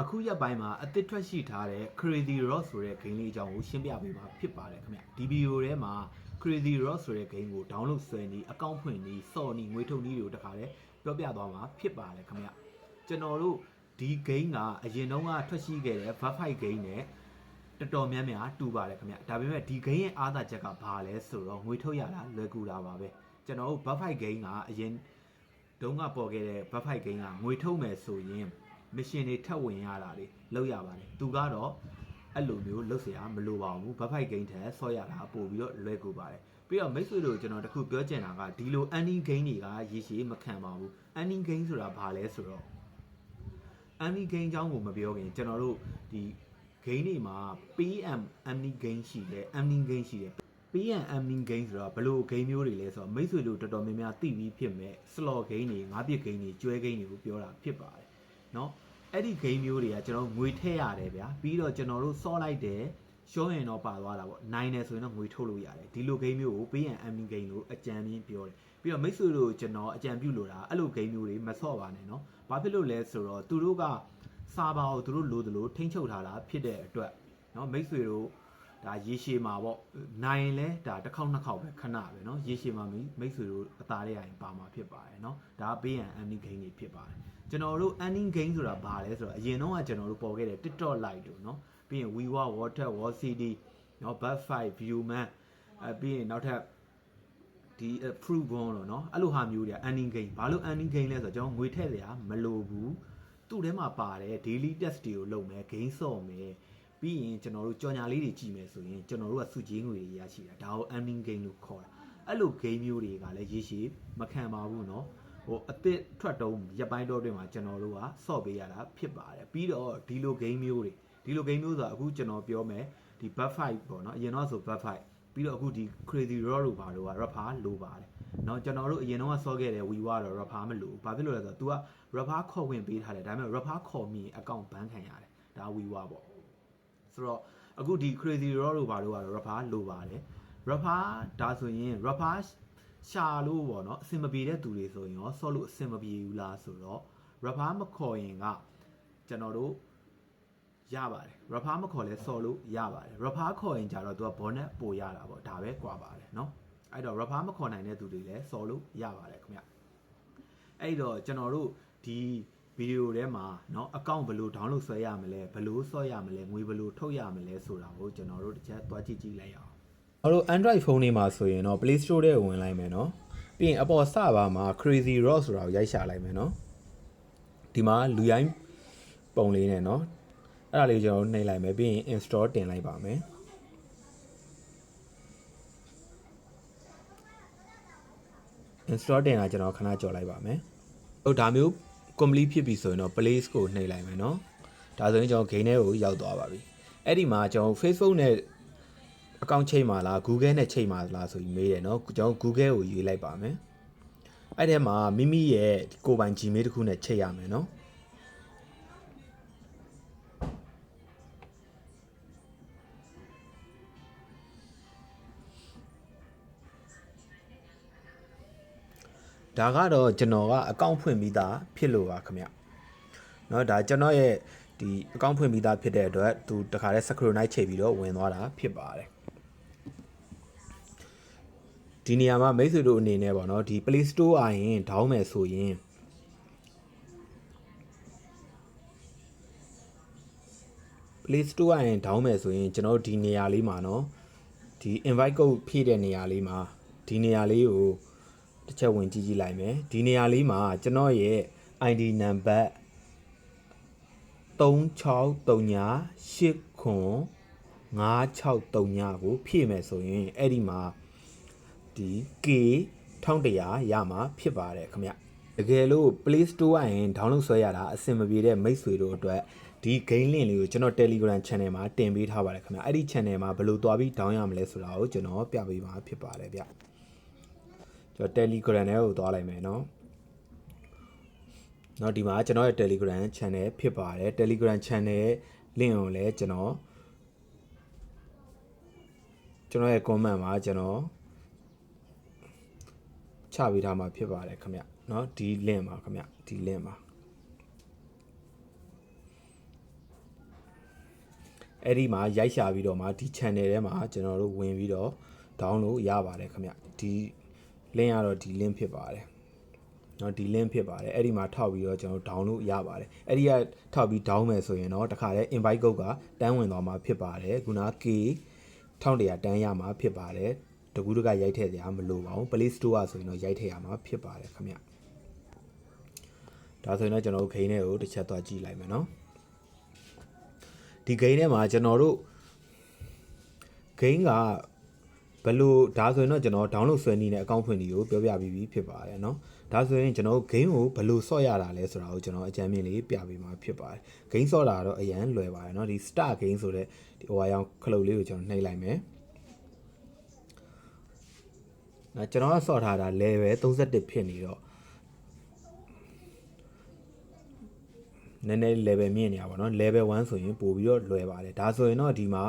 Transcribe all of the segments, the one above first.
အခုရက်ပိုင်းမှာအသစ်ထွက်ရှိထားတဲ့ Crazy Rock ဆိုတဲ့ game လေးအကြောင်းကိုရှင်းပြပေးမှာဖြစ်ပါတယ်ခင်ဗျဒီဗီဒီယိုထဲမှာ Crazy Rock ဆိုတဲ့ game ကို download ဆွဲနေအကောင့်ဖွင့်နေစော်နေငွေထုတ်နေတွေကိုတခါတည်းပြောပြသွားမှာဖြစ်ပါတယ်ခင်ဗျကျွန်တော်တို့ဒီ game ကအရင်တုန်းကထွက်ရှိခဲ့တဲ့ Vat Fight game နဲ့တော်တော်များများတူပါတယ်ခင်ဗျဒါပေမဲ့ဒီ game ရဲ့အားသာချက်ကဘာလဲဆိုတော့ငွေထုတ်ရတာလွယ်ကူတာပါပဲကျွန်တော်တို့ Vat Fight game ကအရင်တုန်းကပေါ်ခဲ့တဲ့ Buff Fight Game ကငွေထုတ်မယ်ဆိုရင် mission တွေထပ်ဝင်ရတာတွေလောက်ရပါတယ်သူကတော့အဲ့လိုမျိုးလုပ်เสียမလိုပါဘူး Buff Fight Game ထက်ဆော့ရတာပို့ပြီးတော့လွယ်ကူပါတယ်ပြီးတော့မိတ်ဆွေတို့ကျွန်တော်တခုပြောချင်တာကဒီလို ending game တွေကရေရှည်မခံပါဘူး ending game ဆိုတာဘာလဲဆိုတော့ ending game အကြောင်းကိုမပြောခင်ကျွန်တော်တို့ဒီ game တွေမှာ PM ending game ရှိတယ် ending game ရှိတယ် PM ending game ဆိုတော့ဘယ်လို game မျိုးတွေလဲဆိုတော့မိတ်ဆွေတို့တော်တော်များများသိပြီးဖြစ်မဲ့ slot game တွေငါးပြစ် game တွေကျွဲ game တွေကိုပြောတာဖြစ်ပါတယ် ယ် เนาะအဲ့ဒီ game မျိုးတွေကကျွန်တော်ငွေထည့်ရတယ်ဗျာပြီးတော့ကျွန်တော်တို့စောလိုက်တယ်ရှောရင်တော့ပါသွားတာပေါ့နိုင်တယ်ဆိုရင်တော့ငွေထုတ်လို့ရတယ်ဒီလို game မျိုးကို PM ending game လို့အကြံပြင်းပြောတယ်ပြီးတော့မိတ်ဆွေတို့ကျွန်တော်အကြံပြုလို့တာအဲ့လို game မျိုးတွေမဆော့ပါနဲ့เนาะဘာဖြစ်လို့လဲဆိုတော့သူတို့ကစာပါကိုသူတို့လိုသလိုထိန်းချုပ်ထားတာဖြစ်တဲ့အတွက်เนาะမိတ်ဆွေတို့ ဒါရေရှည်မှာပေါ့နိုင်ရင်လဲဒါတစ်ခေါက်နှစ်ခေါက်ပဲခဏပဲเนาะရေရှည်မှာမိမိတ်ဆွေတို့အသားတွေရင်ပါမှာဖြစ်ပါတယ်เนาะဒါပေးရန် ending game တွေဖြစ်ပါတယ်ကျွန်တော်တို့ ending game ဆိုတာဘာလဲဆိုတော့အရင်တော့ကကျွန်တော်တို့ပေါ်ခဲ့တဲ့ TikTok live တို့เนาะပြီးရင် WeWa Water War CD เนาะ Bad 5 Viewman အဲပြီးရင်နောက်ထပ်ဒီ fruit bone လို့เนาะအဲ့လိုဟာမျိုးတွေက ending game ဘာလို့ ending game လဲဆိုတော့ကျွန်တော်ငွေထည့်စရာမလိုဘူးသူ့ထဲမှာပါတယ် daily test တွေကိုလုပ်မယ် game ဆော့မယ် ပြီးရင်ကျွန်တော်တို့ကြော်ညာလေးတွေကြည့်မယ်ဆိုရင်ကျွန်တော်တို့ကစုချင်းငွေတွေရရှိတာဒါကို earning game လို့ခေါ်တာအဲ့လို game မျိုးတွေကလည်းရေရှည်မခံပါဘူးเนาะဟိုအစ်စ်ထွက်တုံးရပ်ပိုင်းတော့တွင်မှာကျွန်တော်တို့ကဆော့ပေးရတာဖြစ်ပါတယ်ပြီးတော့ဒီလို game မျိုးတွေဒီလို game မျိုးဆိုတာအခုကျွန်တော်ပြောမယ်ဒီ buff fight ပေါ့เนาะအရင်တော့ဆို buff fight ပြီးတော့အခုဒီ crazy raw လို့ပါလို့က rapper လိုပါတယ်เนาะကျွန်တော်တို့အရင်တော့ဆော့ခဲ့တဲ့ we ကတော့ rapper မလို့ဘာဖြစ်လို့လဲဆိုတော့ तू က rapper ခေါ်ဝင်ပေးထားတယ်ဒါပေမဲ့ rapper ခေါ်မိအကောင့်ဘန်းခံရတယ်ဒါ we ပေါ့ ဆိုတော့အခုဒီ crazy raw တို့ဘာလို့ကတော့ rapper လိုပါတယ် rapper ဒါဆိုရင် rapper ရှာလို့ပေါ့နော်အဆင်မပြေတဲ့သူတွေဆိုရင်ရောဆော့လို့အဆင်မပြေဘူးလားဆိုတော့ rapper မခေါ်ရင်ကကျွန်တော်တို့ရပါတယ် rapper မခေါ်လဲဆော့လို့ရပါတယ် rapper ခေါ်ရင်ကြတော့သူက bonnet ပို့ရတာပေါ့ဒါပဲကွာပါတယ်เนาะအဲ့တော့ rapper မခေါ်နိုင်တဲ့သူတွေလည်းဆော်လို့ရပါတယ်ခင်ဗျအဲ့တော့ကျွန်တော်တို့ဒီ ဗီဒီယိုထဲမှာเนาะအကောင့်ဘယ်လို download ဆွဲရမလဲဘယ်လိုဆော့ရမလဲငွေဘယ်လိုထုတ်ရမလဲဆိုတာကိုကျွန်တော်တို့တစ်ချက်သွားကြည့်ကြည့်လိုက်အောင်ကျွန်တော်တို့ Android ဖုန်းတွေမှာဆိုရင်တော့ Play Store ထဲဝင်လိုက်မယ်เนาะပြီးရင်အပေါ်စပါမှာ Crazy Rock ဆိုတာကိုရိုက်ရှာလိုက်မယ်เนาะဒီမှာလူရိုင်းပုံလေးနဲ့เนาะအဲ့ဒါလေးကျွန်တော်တို့နှိပ်လိုက်မယ်ပြီးရင် install တင်လိုက်ပါမယ် install တင်တာကျွန်တော်ခဏကြော်လိုက်ပါမယ်။ဟုတ်ဒါမျိုး complete ဖြစ်ပြီဆိုရင်တော့ place ကိုနှိပ်လိုက်မယ်နော်။ဒါဆိုရင်ကျွန်တော် game ထဲကိုရောက်သွားပါပြီ။အဲ့ဒီမှာကျွန်တော် Facebook နဲ့ account ချိန်ပါလား Google နဲ့ချိန်ပါလားဆိုပြီးမေးတယ်နော်။ကျွန်တော် Google ကိုရွေးလိုက်ပါမယ်။အဲ့ထဲမှာမိမိရဲ့ကိုယ်ပိုင် Gmail တစ်ခုနဲ့ချိန်ရမယ်နော်။ ဒါကတော့ကျွန်တော်ကအကောင့်ဖွင့်ပြီးသားဖြစ်လို့ပါခင်ဗျเนาะဒါကျွန်တော်ရဲ့ဒီအကောင့်ဖွင့်ပြီးသားဖြစ်တဲ့အတွက်သူတခါတည်း synchronize ချိန်ပြီးတော့ဝင်သွားတာဖြစ်ပါတယ်ဒီနေရာမှာမိတ်ဆွေတို့အနေနဲ့ပေါ့နော်ဒီ Play Store အာရင် down မယ်ဆိုရင် Play Store အာရင် down မယ်ဆိုရင်ကျွန်တော်တို့ဒီနေရာလေးမှာเนาะဒီ invite code ဖြည့်တဲ့နေရာလေးမှာဒီနေရာလေးကို တစ်ချက်ဝင်ကြည့်ကြည့်လိုက်မယ်ဒီနေရာလေးမှာကျွန်တော်ရဲ့ ID နံပါတ်3639ခွန်5639ကိုဖြည့်မယ်ဆိုရင်အဲ့ဒီမှာဒီ K 1100ရမှာဖြစ်ပါတယ်ခင်ဗျတကယ်လို့ Play Store အရင် download ဆွဲရတာအဆင်မပြေတဲ့မိတ်ဆွေတို့အတွက်ဒီ game link လေးကိုကျွန်တော် Telegram channel မှာတင်ပေးထားပါတယ်ခင်ဗျအဲ့ဒီ channel မှာဘယ်လိုသွားပြီး down ရမလဲဆိုတာကိုကျွန်တော်ပြပေးမှာဖြစ်ပါတယ်ဗျ ကျွန်တော် Telegram ထဲကိုသွားလိုက်မယ်เนาะเนาะဒီမှာကျွန်တော်ရဲ့ Telegram channel ဖြစ်ပါတယ် Telegram channel ရဲ့ link ကိုလည်းကျွန်တော်ကျွန်တော်ရဲ့ comment မှာကျွန်တော်ချပေးထားမှာဖြစ်ပါတယ်ခင်ဗျเนาะဒီ link ပါခင်ဗျဒီ link ပါ အဲ့ဒီမှာရိုက်ရှာပြီးတော့မှဒီ channel ထဲမှာကျွန်တော်တို့ဝင်ပြီးတော့ download ရပါတယ်ခင်ဗျဒီ link ကတော့ဒီ link ဖြစ်ပါတယ်เนาะဒီ link ဖြစ်ပါတယ်အဲ့ဒီမှာထောက်ပြီးတော့ကျွန်တော် download ရပါတယ်အဲ့ဒီကထောက်ပြီး down မယ်ဆိုရင်တော့တခါလဲ invite code ကတန်းဝင်သွားမှာဖြစ်ပါတယ်ခုန K 1100တန်းရမှာဖြစ်ပါတယ်တကူးတကရိုက်ထည့်စရာမလိုပါဘူး Play Store ကဆိုရင်တော့ရိုက်ထည့်ရမှာဖြစ်ပါတယ်ခင်ဗျဒါဆိုရင်တော့ကျွန်တော်တို့ဂိမ်းထဲကိုတစ်ချက်သွားကြည့်လိုက်မယ်เนาะဒီဂိမ်းထဲမှာကျွန်တော်တို့ဂိမ်းက ဘယ်လိုဒါဆိုရင်တော့ကျွန်တော် download ဆွဲနည်းနဲ့ account ဖွင့်နည်းကိုပြောပြပြီးပြီဖြစ်ပါတယ်เนาะဒါဆိုရင်ကျွန်တော် game ကိုဘယ်လိုဆော့ရတာလဲဆိုတာကိုကျွန်တော်အကြမ်းမြင်လေးပြပေးမှာဖြစ်ပါတယ် game ဆော့တာတော့အရန်လွယ်ပါတယ်เนาะဒီ start game ဆိုတဲ့ဒီဟိုအရောင်ခလုတ်လေးကိုကျွန်တော်နှိပ်လိုက်မယ်နော်ကျွန်တော်ကဆော့ထားတာ level 31ဖြစ်နေတော့နည်းနည်း level မြင့်နေရပါတော့ level 1ဆိုရင်ပို့ပြီးတော့လွယ်ပါတယ်ဒါဆိုရင်တော့ဒီမှာ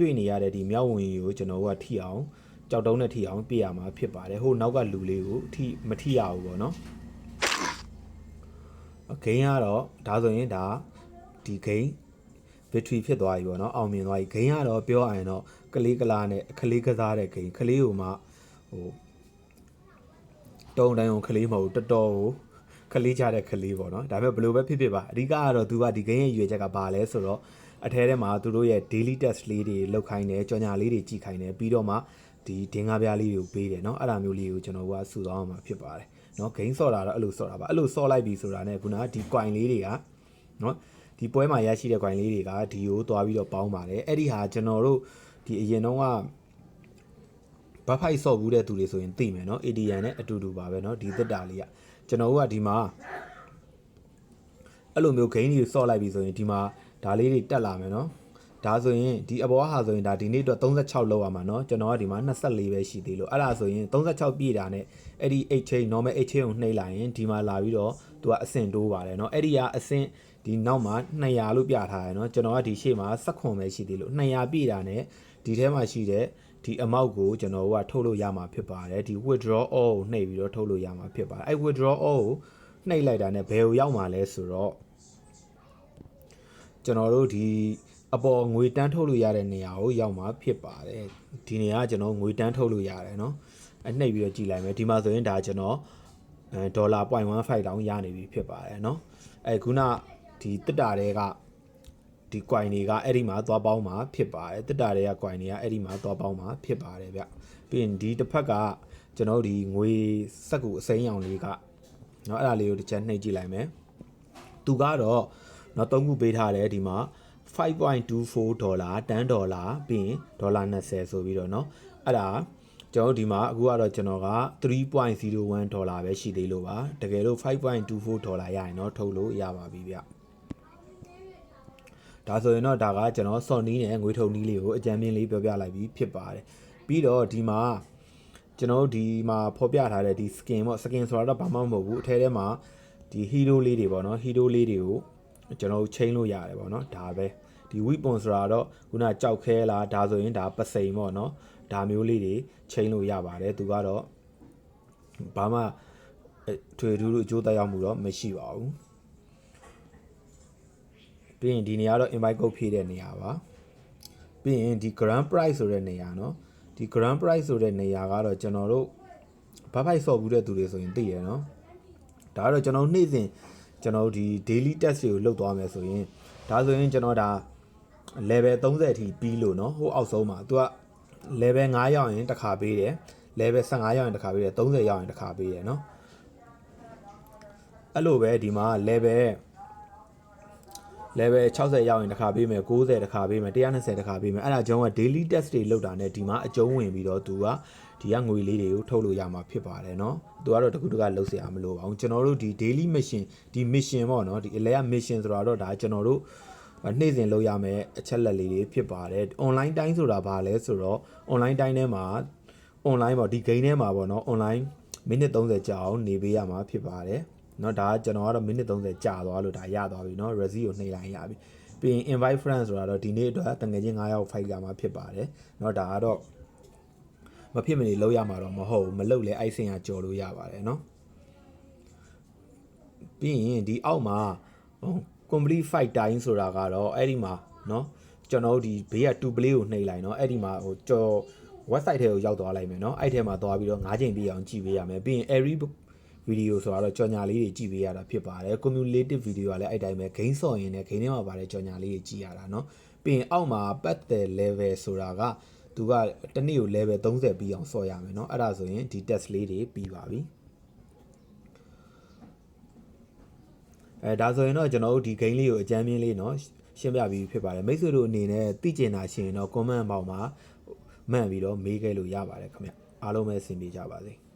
တွေ့နေရတဲ့ဒီမြောက်ဝင်ကြီးကိုကျွန်တော်တို့ကထိအောင်ကြောက်တုံးနဲ့ထိအောင်ပြရမှာဖြစ်ပါတယ်ဟိုနောက်ကလူလေးကိုထိမထိရဘူးပေါ့နော်ဂိမ်းကတော့ဒါဆိုရင်ဒါဒီဂိမ်း victory ဖြစ်သွားပြီပေါ့နော်အောင်မြင်သွားပြီဂိမ်းကတော့ပြောရရင်တော့ကလေးကလာနဲ့ကလေးကစားတဲ့ဂိမ်းကလေးကိုမှဟိုတုံးတိုင်းကိုကလေးမဟုတ်ဘူးတော်တော်ကိုကလေးကြတဲ့ကလေးပေါ့နော်ဒါပေမဲ့ဘယ်လိုပဲဖြစ်ဖြစ်ပါအဓိကကတော့သူကဒီဂိမ်းရဲ့ရွေချက်ကဘာလဲဆိုတော့ အထဲထဲမှာသူတို့ရဲ့ daily test လေးတွေလောက်ခိုင်းတယ်ကြော်ညာလေးတွေကြည့်ခိုင်းတယ်ပြီးတော့မှဒီဒင်္ဂါပြားလေးတွေကိုပေးတယ်เนาะအဲ့ဒါမျိုးလေးကိုကျွန်တော်ကစုဆောင်းအောင်မှာဖြစ်ပါတယ်เนาะဂိမ်းဆော့တာတော့အဲ့လိုဆော့တာပါအဲ့လိုဆော့လိုက်ပြီဆိုတာ ਨੇ ခုနကဒီ coin လေးတွေကเนาะဒီပွဲမှာရရှိတဲ့ coin လေးတွေကဒီကိုသွားပြီးတော့ပေါင်းပါတယ်အဲ့ဒီဟာကျွန်တော်တို့ဒီအရင်တော့ကဘတ်ဖိုက်ဆော့ဘူးတဲ့သူတွေဆိုရင်သိမယ်เนาะ ADN နဲ့အတူတူပါပဲเนาะဒီသက်တာလေးကကျွန်တော်တို့ကဒီမှာအဲ့လိုမျိုးဂိမ်းတွေဆော့လိုက်ပြီဆိုရင်ဒီမှာ ဒါလေးတွေတက်လာမယ်เนาะဒါဆိုရင်ဒီအပေါ်ဟာဆိုရင်ဒါဒီနေ့အတွက်36လောက်ရမှာเนาะကျွန်တော်ကဒီမှာ24ပဲရှိသေးလို့အဲ့ဒါဆိုရင်36ပြည့်တာနဲ့အဲ့ဒီ H chain normal H chain ကိုနှိပ်လိုက်ရင်ဒီမှာလာပြီးတော့သူကအဆင့်တိုးပါတယ်เนาะအဲ့ဒီကအဆင့်ဒီနောက်မှာ200လို့ပြထားတယ်เนาะကျွန်တော်ကဒီရှေ့မှာ16ပဲရှိသေးလို့200ပြည့်တာနဲ့ဒီထဲမှာရှိတဲ့ဒီ amount ကိုကျွန်တော်တို့ကထုတ်လို့ရမှာဖြစ်ပါတယ်ဒီ withdraw all ကိုနှိပ်ပြီးတော့ထုတ်လို့ရမှာဖြစ်ပါတယ်အဲ့ withdraw all ကိုနှိပ်လိုက်တာနဲ့ဘယ်ကိုရောက်မှာလဲဆိုတော့ ကျွန်တော်တို့ဒီအပေါ်ငွေတန်းထုတ်လို့ရတဲ့နေရာကိုရောက်မှာဖြစ်ပါတယ်ဒီနေရာကကျွန်တော်ငွေတန်းထုတ်လို့ရတယ်เนาะအနှိပ်ပြီးတော့ကြည်လိုက်မယ်ဒီမှာဆိုရင်ဒါကျွန်တော်ဒေါ်လာ0.15တောင်ရနေပြီဖြစ်ပါတယ်เนาะအဲခုနဒီတက်တာတွေကဒီ coin တွေကအဲ့ဒီမှာသွားပေါင်းမှာဖြစ်ပါတယ်တက်တာတွေက coin တွေကအဲ့ဒီမှာသွားပေါင်းမှာဖြစ်ပါတယ်ဗျပြီးရင်ဒီတစ်ဖက်ကကျွန်တော်ဒီငွေစက်ကူအစိမ်းရောင်လေးကเนาะအဲ့ဒါလေးကိုတစ်ချက်နှိပ်ကြည့်လိုက်မယ်သူကတော့0.15 နော်သုံးခုပေးထားတယ်ဒီမှာ5.24ဒေါ်လာ10ဒေါ်လာပြီးရင်ဒေါ်လာ20ဆိုပြီးတော့เนาะအဲ့ဒါကျွန်တော်ဒီမှာအခုကတော့ကျွန်တော်က3.01ဒေါ်လာပဲရှိသေးလို့ပါတကယ်လို့5.24ဒေါ်လာရရင်တော့ထုတ်လို့ရပါပြီဗျဒါဆိုရင်တော့ဒါကကျွန်တော်စော်နီးနဲ့ငွေထုတ်နီးလေးကိုအကြံပြင်းလေးပြောပြလိုက်ပြီးဖြစ်ပါတယ်ပြီးတော့ဒီမှာကျွန်တော်ဒီမှာဖော်ပြထားတဲ့ဒီ skin ပေါ့ skin ဆိုတာတော့ဘာမှမဟုတ်ဘူးအထဲထဲမှာဒီ hero လေးတွေပေါ့နော် hero လေးတွေကို ကျွန်တော်ချိန်လို့ရတယ်ပေါ့နော်ဒါပဲဒီ weapon ဆိုတာတော့ခုနကြောက်ခဲလားဒါဆိုရင်ဒါပစိန်ပေါ့နော်ဒါမျိုးလေးတွေချိန်လို့ရပါတယ်သူကတော့ဘာမှထွေထူးလို့အကျိုးသက်ရောက်မှုတော့မရှိပါဘူးပြီးရင်ဒီနေရာတော့ invite code ဖြည့်တဲ့နေရာပါပြီးရင်ဒီ grand price ဆိုတဲ့နေရာเนาะဒီ grand price ဆိုတဲ့နေရာကတော့ကျွန်တော်တို့ဘာဖိုက်ဆော့ဘူးတဲ့သူတွေဆိုရင်သိရเนาะဒါကတော့ကျွန်တော်နေ့စဉ် ကျွန်တော်ဒီ daily test တွေကိုလုပ်သွားမယ်ဆိုရင်ဒါဆိုရင်ကျွန်တော်ဒါ level 30အထိပြီးလို့เนาะဟိုအောက်ဆုံးမှာသူက level 5ရောက်ရင်တစ်ခါပေးတယ် level 15ရောက်ရင်တစ်ခါပေးတယ်30ရောက်ရင်တစ်ခါပေးတယ်เนาะအဲ့လိုပဲဒီမှာ level level 60ရောက်ရင်တစ်ခါပေးမယ်90တစ်ခါပေးမယ်120တစ်ခါပေးမယ်အဲ့ဒါကြောင့်က daily test တွေလုပ်တာနဲ့ဒီမှာအကျုံးဝင်ပြီးတော့သူကဒီကငွေလေးတွေကိုထုတ်လို့ရမှာဖြစ်ပါတယ်เนาะသူကတော့တခုတကလှုပ်เสียရမလို့ပါဘူးကျွန်တော်တို့ဒီ daily mission ဒီ mission ပေါ့เนาะဒီ layer mission ဆိုတာတော့ဒါကျွန်တော်တို့နေ့စဉ်လုပ်ရမယ်အချက်လက်လေးတွေဖြစ်ပါတယ် online တိုင်းဆိုတာဘာလဲဆိုတော့ online တိုင်းထဲမှာ online ပေါ့ဒီ game ထဲမှာပေါ့เนาะ online မိနစ်30ကြာအောင်နေပေးရမှာဖြစ်ပါတယ် เนาะဒါကကျွန်တော်ကတော့မိနစ်30ကြာသွားလို့ဒါရသွားပြီเนาะ resi ကိုနှိပ်လိုက်ရပြီပြီးရင် invite friends ဆိုတာတော့ဒီနေ့အတွက်တငယ်ချင်း9ယောက် fight လာမှာဖြစ်ပါတယ်เนาะဒါကတော့မဖြစ်မနေလောက်ရမှာတော့မဟုတ်ဘူးမလောက်လဲအိုက်စင်ကကြော်လို့ရပါတယ်เนาะပြီးရင်ဒီအောက်မှာ complete fight time ဆိုတာကတော့အဲ့ဒီမှာเนาะ ကျွန်တော်တို့ဒီဘေးက2 play ကိုနှိပ်လိုက်เนาะအဲ့ဒီမှာဟိုကြော် website ထဲကိုရောက်သွားလိုက်မယ်เนาะအဲ့ထဲမှာသွားပြီးတော့၅ချိန်ပြည့်အောင်ကြည့်ပေးရမယ်ပြီးရင် every video ဆိုတာတော့ကြော်ညာလေးတွေကြည့်ပေးရတာဖြစ်ပါတယ် cumulative video ကလည်းအဲ့တိုင်းပဲ gain ဆော့ရင်လည်း gain ထဲမှာပါတယ်ကြော်ညာလေးတွေကြည့်ရတာเนาะပြီးရင်အောက်မှာ path the level ဆိုတာကသူကတစ်နေ့ကို level 30ပြီးအောင်ဆော့ရမယ်เนาะအဲ့ဒါဆိုရင်ဒီ test လေးတွေပြီးပါပြီအဲဒါဆိုရင်တော့ကျွန်တော်တို့ဒီ gain လေးကိုအကြမ်းမြင်လေးเนาะရှင်းပြပြီးဖြစ်ပါတယ်မိတ်ဆွေတို့အနေနဲ့သိကျင်တာရှင်တော့ comment ပေါက်မှာမှန်ပြီးတော့မေးခဲ့လို့ရပါတယ်ခင်ဗျအားလုံးပဲအဆင်ပြေကြပါစေ။